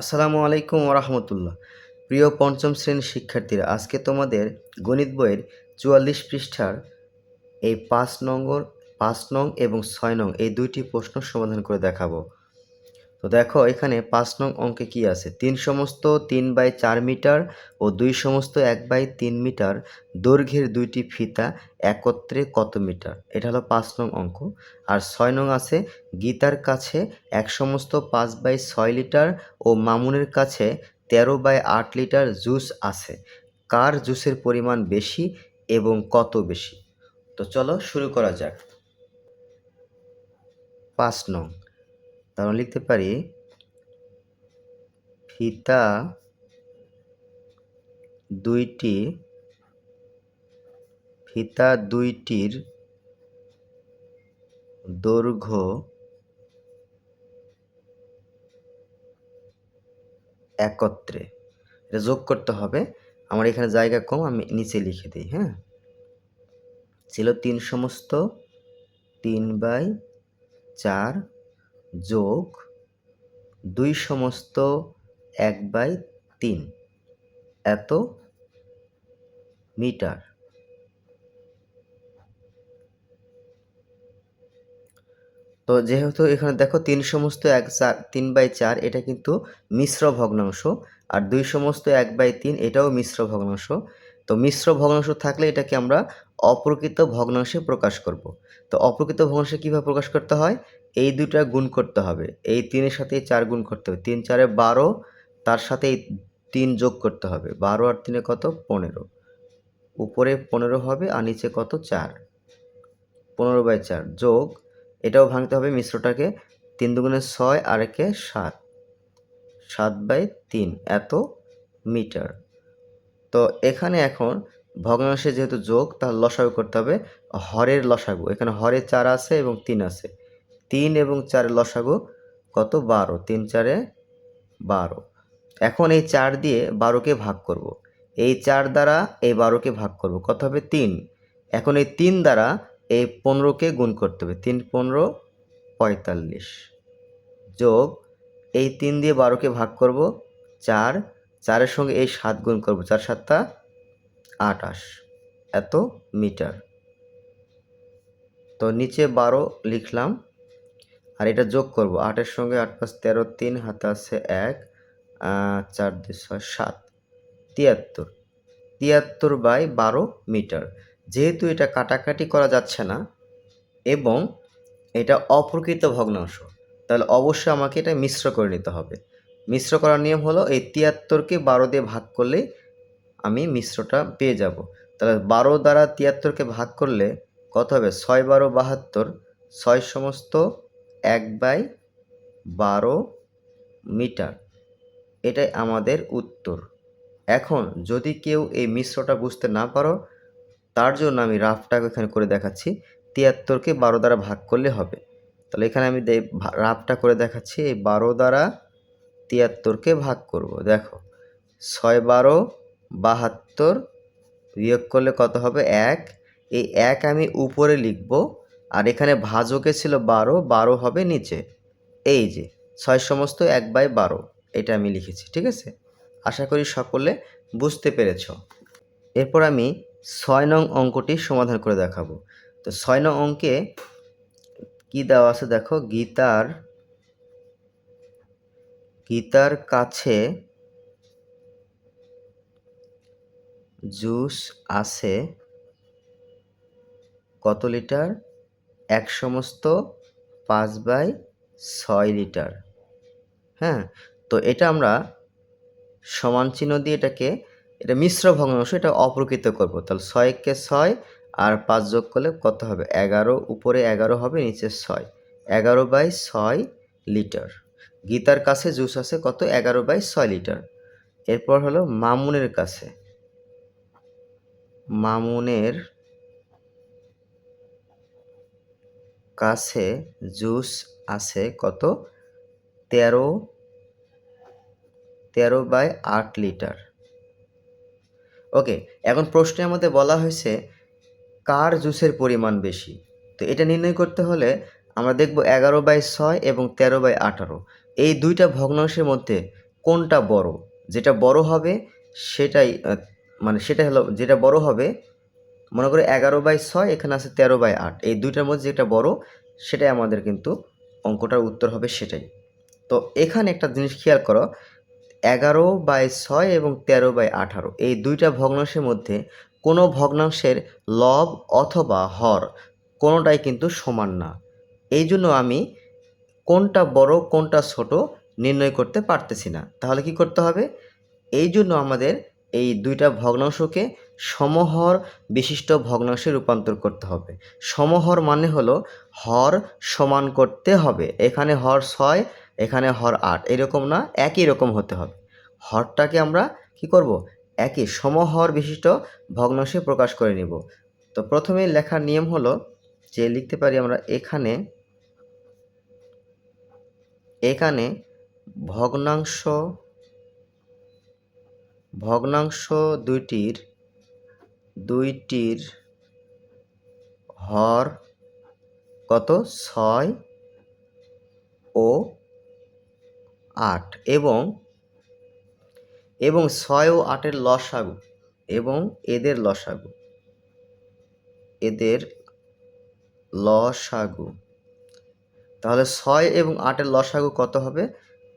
আসসালামু আলাইকুম রহমতুল্লাহ প্রিয় পঞ্চম শ্রেণির শিক্ষার্থীরা, আজকে তোমাদের গণিত বইয়ের চুয়াল্লিশ পৃষ্ঠার এই পাঁচ নম্বর পাঁচ নং এবং ছয় নং এই দুইটি প্রশ্ন সমাধান করে দেখাবো। তো দেখো, এখানে পাঁচ নং অঙ্কে কি আছে? তিন সমস্ত তিন বাই চার মিটার ও দুই সমস্ত এক বাই তিন মিটার দৈর্ঘ্যের দুইটি ফিতা একত্রে কত মিটার? এটা হলো পাঁচ নং অঙ্ক। আর ছয় নং আছে, গীতার কাছে এক সমস্ত পাঁচ বাই ছয় লিটার ও মামুনের কাছে তেরো বাই আট লিটার জুস আছে। কার জুসের পরিমাণ বেশি এবং কত বেশি? তো চলো শুরু করা যাক। পাঁচ নং তাহলে লিখতে পারি ফিতা দুইটি, ফিতা দুইটির দৈর্ঘ্য একত্রে। এটা যোগ করতে হবে। আমার এখানে জায়গা কম, আমি নিচে লিখে দিই হ্যাঁ? ছিল তিন সমস্ত, তিন বাই চার যোগ দুই সমস্ত এক বাই তিন। এত মিটার। তো যেহেতু এখানে দেখো তিন সমস্ত এক চার, তিন বাই চার, এটা কিন্তু মিশ্র ভগ্নাংশ। আর দুই সমস্ত এক বাই তিন, এটাও মিশ্র ভগ্নাংশ। তো মিশ্র ভগ্নাংশ থাকলে এটাকে আমরা অপ্রকৃত ভগ্নাংশে প্রকাশ করব। তো অপ্রকৃত ভগ্নাংশে কীভাবে প্রকাশ করতে হয়? এই দুইটা গুণ করতে হবে। এই তিনের সাথে চার গুণ করতে হবে। তিন চারে বারো, তার সাথে এই তিন যোগ করতে হবে। বারো আর তিনে কত? পনেরো। উপরে পনেরো হবে আর নিচে কত? চার। পনেরো বাই চার যোগ, এটাও ভাঙতে হবে মিশ্রটাকে। তিন দুগুণে ছয় আর একে সাত। সাত বাই তিন, এত মিটার। তো এখানে এখন ভগ্নাংশে যেহেতু যোগ তার লসাগু করতে হবে হরের লসাগু। এখানে হরে চার আছে এবং তিন আছে। তিন এবং চারের লসাগু কত? বারো। তিন, চারে বারো। এখন এই চার দিয়ে বারোকে ভাগ করব। এই চার দ্বারা এই বারোকে ভাগ করব। কত হবে? তিন। এখন এই তিন দ্বারা এই পনেরোকে গুণ করতে হবে। তিন, পনেরো, পঁয়তাল্লিশ। যোগ, এই তিন দিয়ে বারোকে ভাগ করব। চার চারের সঙ্গে এই সাত গুণ করব। চার সাতটা আটাশ এত মিটার। তো নিচে বারো লিখলাম। আর এটা যোগ করব। আটের সঙ্গে আট পাঁচ তেরো তিন, হাতে আছে এক চার, দুই, ছয়, সাত। তিয়াত্তর। তিয়াত্তর বাই বারো মিটার। যেহেতু এটা কাটাকাটি করা যাচ্ছে না, এবং এটা অপ্রকৃত ভগ্নাংশ, তাহলে অবশ্যই আমাকে এটা মিশ্র করে নিতে হবে। মিশ্র করার নিয়ম হলো এই তিয়াত্তরকে বারো দিয়ে ভাগ করলে আমি মিশ্রটা পেয়ে যাব। তাহলে বারো দ্বারা তিয়াত্তরকে ভাগ করলে কত হবে? ছয় বারো বাহাত্তর, ছয় সমস্ত এক বাই বারো মিটার। এটাই আমাদের উত্তর। এখন যদি কেউ এই মিশ্রটা বুঝতে না পারো, তার জন্য আমি রাফটাকে এখানে করে দেখাচ্ছি। তিয়াত্তরকে বারো দ্বারা ভাগ করলে হবে। তাহলে এখানে আমি রাফটা করে দেখাচ্ছি। এই বারো দ্বারা তিয়াত্তরকে ভাগ করব, দেখো। ছয় বারো বাহাত্তর, বিয়োগ করলে কত হবে? এক। এই এক আমি উপরে লিখব, আর এখানে ভাজকে ছিল বারো বারো হবে নিচে। এই যে, ছয় সমস্ত এক বাই বারো, এটা আমি লিখেছি, ঠিক আছে? আশা করি সকলে বুঝতে পেরেছ। এরপর আমি ছয় নং অঙ্কটি সমাধান করে দেখাবো। তো ছয় নং অঙ্কে কী দেওয়া আছে? দেখো, গীতার গীতার কাছে জুস আছে কত লিটার? এক সমস্ত পাঁচ বাই ছয় লিটার। হ্যাঁ তো এটা আমরা সমান চিহ্ন দিয়ে এটাকে, এটা মিশ্র ভগ্নাংশ, এটা অপ্রকৃত করব। তাহলে ছয়কে ছয় আর পাঁচ যোগ করলে কত হবে? এগারো, উপরে এগারো হবে, নিচে ছয়। এগারো বাই ছয় লিটার। গীতার কাছে জুস আছে কত? এগারো বাই ছয় লিটার। এরপর হলো মামুনের কাছে। মামুনের কাছে জুস আছে কত? তেরো তেরো বাই আট লিটার। ওকে, এখন প্রশ্নের মধ্যে বলা হয়েছে কার জুসের পরিমাণ বেশি? তো এটা নির্ণয় করতে হলে আমরা দেখব এগারো বাই ছয় এবং তেরো বাই আঠারো। এই দুইটা ভগ্নাংশের মধ্যে কোনটা বড়? যেটা বড় হবে, সেটাই মানে সেটা হলো, যেটা বড় হবে, মনে করো এগারো বাই ছয়, এখানে আছে তেরো বাই আট। এই দুইটার মধ্যে যেটা বড়, সেটাই আমাদের কিন্তু অঙ্কটার উত্তর হবে সেটাই। তো এখানে একটা জিনিস খেয়াল করো, এগারো বাই ছয় এবং তেরো বাই আঠারো, এই দুইটা ভগ্নাংশের মধ্যে কোনো ভগ্নাংশের লব অথবা হর কোনোটাই কিন্তু সমান না। এই জন্য আমি কোনটা বড়, কোনটা ছোট নির্ণয় করতে পারতেছি না। তাহলে কি করতে হবে? এই জন্য আমাদের এই দুইটা ভগ্নাংশকে সমহর বিশিষ্ট ভগ্নাংশে রূপান্তর করতে হবে। সমহর মানে হলো হর সমান করতে হবে। এখানে হর ছয়, এখানে হর আট, এরকম না, একই রকম হতে হবে। হরটাকে আমরা কি করব? একই সমহর বিশিষ্ট ভগ্নাংশে প্রকাশ করে নিব। তো প্রথমে লেখার নিয়ম হলো যে লিখতে পারি আমরা এখানে এখানে ভগ্নাংশ ভগ্নাংশ দুইটির দুইটির হর কত? ছয় ও আট এবং এবং ছয় ও আটের লসাগু এবং এদের লসাগু এদের লসাগু। তাহলে ছয় এবং আটের লসাগু কত হবে?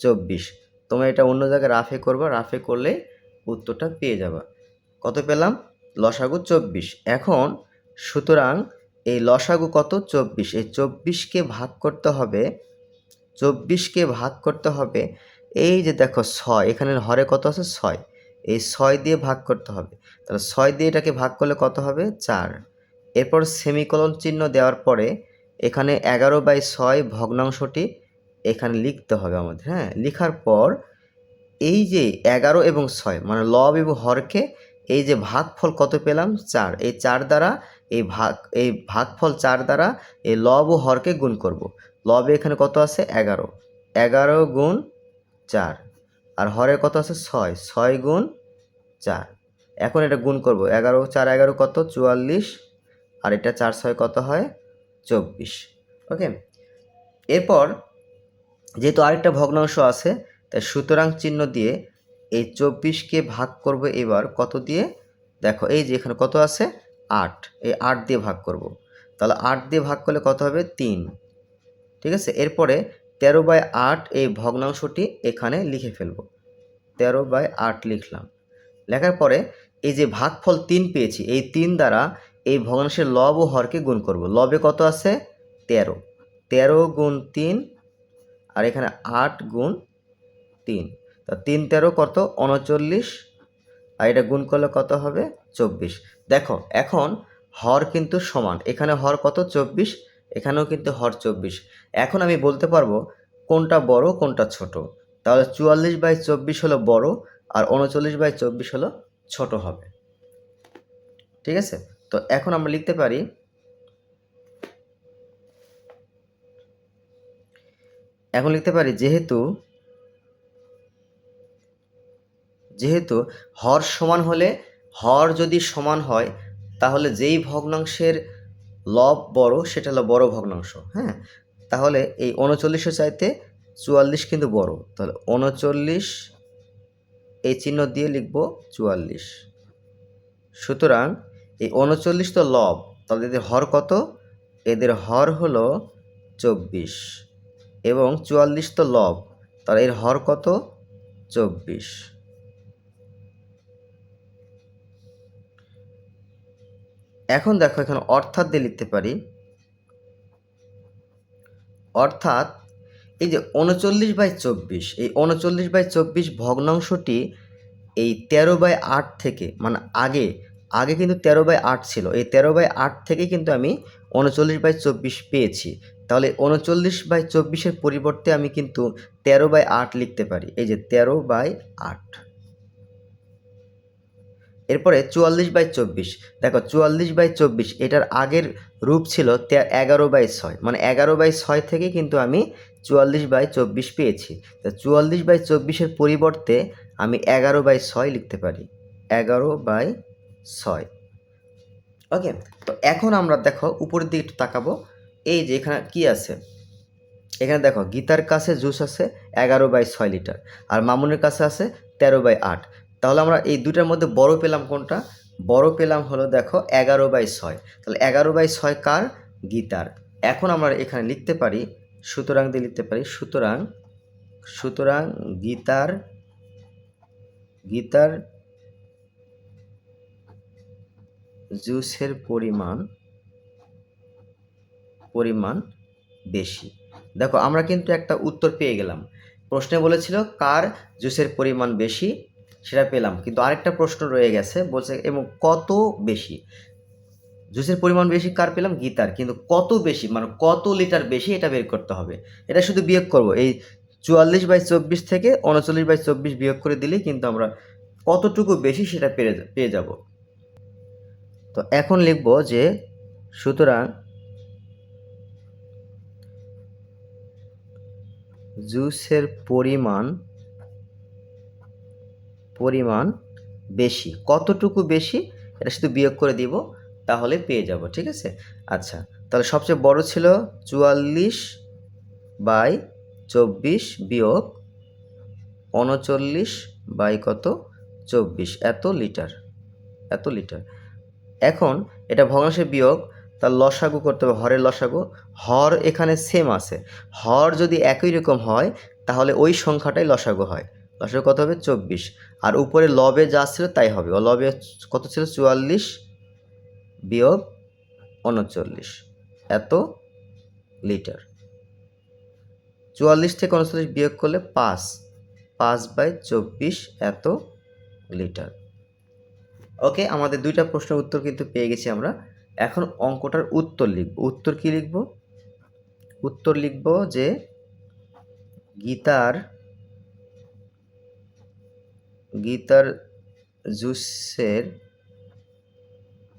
চব্বিশ। তোমরা এটা অন্য জায়গায় রাফে করবা, রাফে করলে উত্তরটা পেয়ে যাবা। কত পেলাম? লসাগু চব্বিশ। এখন সুতরাং এই লসাগু কত? চব্বিশ। এই চব্বিশকে ভাগ করতে হবে, চব্বিশকে ভাগ করতে হবে, এই যে দেখো ছয়, এখানে হরে কত আছে? ছয়। এই ছয় দিয়ে ভাগ করতে হবে। তাহলে ছয় দিয়ে এটাকে ভাগ করলে কত হবে? চার। এরপর সেমিকলন চিহ্ন দেওয়ার পরে এখানে এগারো বাই ছয় ভগ্নাংশটি এখানে লিখতে হবে আমাদের হ্যাঁ? লিখার পর এই যে এগারো এবং ছয় মানে লব এবং হরকে এই যে ভাগফল কত পেলাম? চার। এই চার দ্বারা এই ভাগ, এই ভাগফল চার দ্বারা এই লব ও হরকে গুণ করব। লবে এখানে কত আছে? এগারো। এগারো গুণ চার। আর হরে কত আছে? ছয়। ছয় গুণ চার। এখন এটা গুণ করব। এগারো, চার, এগারো কত? চুয়াল্লিশ। আর এটা চার, ছয় কত হয়? চব্বিশ। ওকে? এরপর যেহেতু আরেকটা ভগ্নাংশ আছে, তাই সুতরাং চিহ্ন দিয়ে এই চব্বিশকে ভাগ করব এবার কত দিয়ে? দেখো, এই যে এখানে কত আছে? আট। এই আট দিয়ে ভাগ করব। তাহলে আট দিয়ে ভাগ করলে কত হবে? তিন। ঠিক আছে? এরপরে তেরো বাই আট এই ভগ্নাংশটি এখানে লিখে ফেলব। তেরো বাই আট লিখলাম। লেখার পরে এই যে ভাগফল তিন পেয়েছি, এই তিন দ্বারা এই ভগ্নাংশের লব ও হরকে গুণ করব। লবে কত আছে? তেরো। তেরো গুণ তিন, আর এখানে আট গুণ তিন। তা তিন তেরো কত? উনচল্লিশ। আর এটা গুণ করলে কত হবে? চব্বিশ। দেখো, এখন হর কিন্তু সমান। এখানে হর কত? চব্বিশ। এখানেও কিন্তু হর চব্বিশ। এখন আমি বলতে পারব কোনটা বড়, কোনটা ছোট। তাহলে চুয়াল্লিশ বাই চব্বিশ হলো বড়, আর উনচল্লিশ বাই চব্বিশ হলো ছোট হবে। ঠিক আছে? তো এখন আমরা লিখতে পারি এখন লিখতে পারি যেহেতু যেহেতু হর সমান হলে হর যদি সমান হয়, তাহলে যেই ভগ্নাংশের লব বড় সেটা হলো বড় ভগ্নাংশ হ্যাঁ? তাহলে এই উনচল্লিশের চাইতে চুয়াল্লিশ কিন্তু বড়, তাহলে উনচল্লিশ এই চিহ্ন দিয়ে লিখব চুয়াল্লিশ। সুতরাং এই উনচল্লিশ তো লব, তাহলে এদের হর কত? এদের হর হলো চব্বিশ। এবং চুয়াল্লিশ তো লব, তাহলে এর হর কত? চব্বিশ। এখন দেখো, এখানে অর্থাৎ দিয়ে লিখতে পারি। অর্থাৎ এই যে উনচল্লিশ বাই চব্বিশ, এই উনচল্লিশ বাই চব্বিশ ভগ্নাংশটি এই তেরো বাই আট থেকে মানে আগে আগে কিন্তু তেরো বাই আট ছিল। এই তেরো বাই আট থেকে কিন্তু আমি উনচল্লিশ বাই চব্বিশ পেয়েছি। তাহলে উনচল্লিশ বাই চব্বিশের পরিবর্তে আমি কিন্তু তেরো বাই আট লিখতে পারি। এই যে তেরো বাই আট। এরপরে চুয়াল্লিশ বাই চব্বিশ। দেখো চুয়াল্লিশ বাই চব্বিশ, এটার আগের রূপ ছিল এগারো বাই ছয়। মানে এগারো বাই ছয় থেকে কিন্তু আমি চুয়াল্লিশ বাই চব্বিশ পেয়েছি। তো চুয়াল্লিশ বাই চব্বিশের পরিবর্তে আমি এগারো বাই ছয় লিখতে পারি। এগারো বাই ছয়। ওকে তো এখন আমরা দেখো উপরের দিকে একটু তাকাবো। এই যে এখানে কি আছে? এখানে দেখো, গীতার কাছে জুস আছে এগারো বাই ছয় লিটার আর মামুনের কাছে আছে তেরো বাই আট। তাহলে আমরা এই দুটার মধ্যে বড় পেলাম কোনটা? বড় পেলাম হলো দেখো এগারো বাই ছয়। তাহলে এগারো বাই ছয় কার? গীতার। এখন আমরা এখানে লিখতে পারি, সুতরাং দিয়ে লিখতে পারি, সুতরাং সুতরাং গীতার গীতার জুসের পরিমাণ পরিমাণ বেশি। দেখো, আমরা কিন্তু একটা উত্তর পেয়ে গেলাম। প্রশ্নে বলেছিল, কার জুসের পরিমাণ বেশি? সেটা পেলাম। কিন্তু আরেকটা প্রশ্ন রয়ে গেছে, বলছে, এবং কত বেশি? জুসের পরিমাণ বেশি কার পেলাম? গীতার। কিন্তু কত বেশি মানে কত লিটার বেশি, এটা বের করতে হবে। এটা শুধু বিয়োগ করব। এই চুয়াল্লিশ বাই চব্বিশ থেকে উনচল্লিশ বাই চব্বিশ বিয়োগ করে দিলেই কিন্তু আমরা কতটুকু বেশি সেটা পেয়ে পেয়ে যাব। তো এখন লিখব যে সুতরাং জুসের পরিমাণ পরিমাণ বেশি। কতটুকু বেশি? এটা শুধু বিয়োগ করে দিব, তাহলে পেয়ে যাব, ঠিক আছে? আচ্ছা তাহলে সবচেয়ে বড় ছিল চুয়াল্লিশ বাই চব্বিশ বিয়োগ উনচল্লিশ বাই কত? চব্বিশ। এত লিটার এত লিটার। এখন এটা ভগ্নাংশের বিয়োগ, তার লসাগু করতে হবে, হরের লসাগু। হর এখানে সেম আছে। হর যদি একই রকম হয়, তাহলে ওই সংখ্যাটাই লসাগু হয়। লসাগু কত হবে? চব্বিশ। আর উপরে লবে যা ছিল তাই হবে। ও লবে কত ছিল? চুয়াল্লিশ বিয়োগ উনচল্লিশ। এত লিটার। চুয়াল্লিশ থেকে উনচল্লিশ বিয়োগ করলে পাঁচ। পাঁচ বাই চব্বিশ, এত লিটার। ওকে আমাদের দুইটা প্রশ্নের উত্তর কিন্তু পেয়ে গেছি আমরা। এখন অঙ্কটার উত্তর লিখব। উত্তর কি লিখব? উত্তর লিখব যে গীতার গীতার জুসের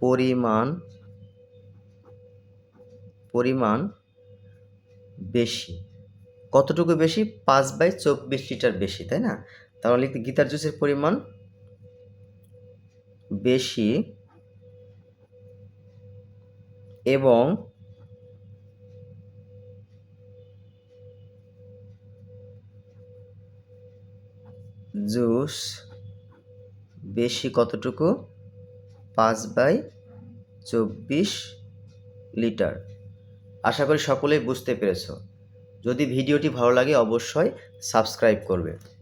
পরিমাণ পরিমাণ বেশি। কতটুকু বেশি? পাঁচ বাই চব্বিশ লিটার বেশি, তাই না? তাহলে গীতার জুসের পরিমাণ বেশি এবং জুস বেশি কতটুকু? পাঁচ বাই চব্বিশ লিটার। আশা করি সকলেই বুঝতে পেরেছ। যদি ভিডিওটি ভালো লাগে, অবশ্যই সাবস্ক্রাইব করবে।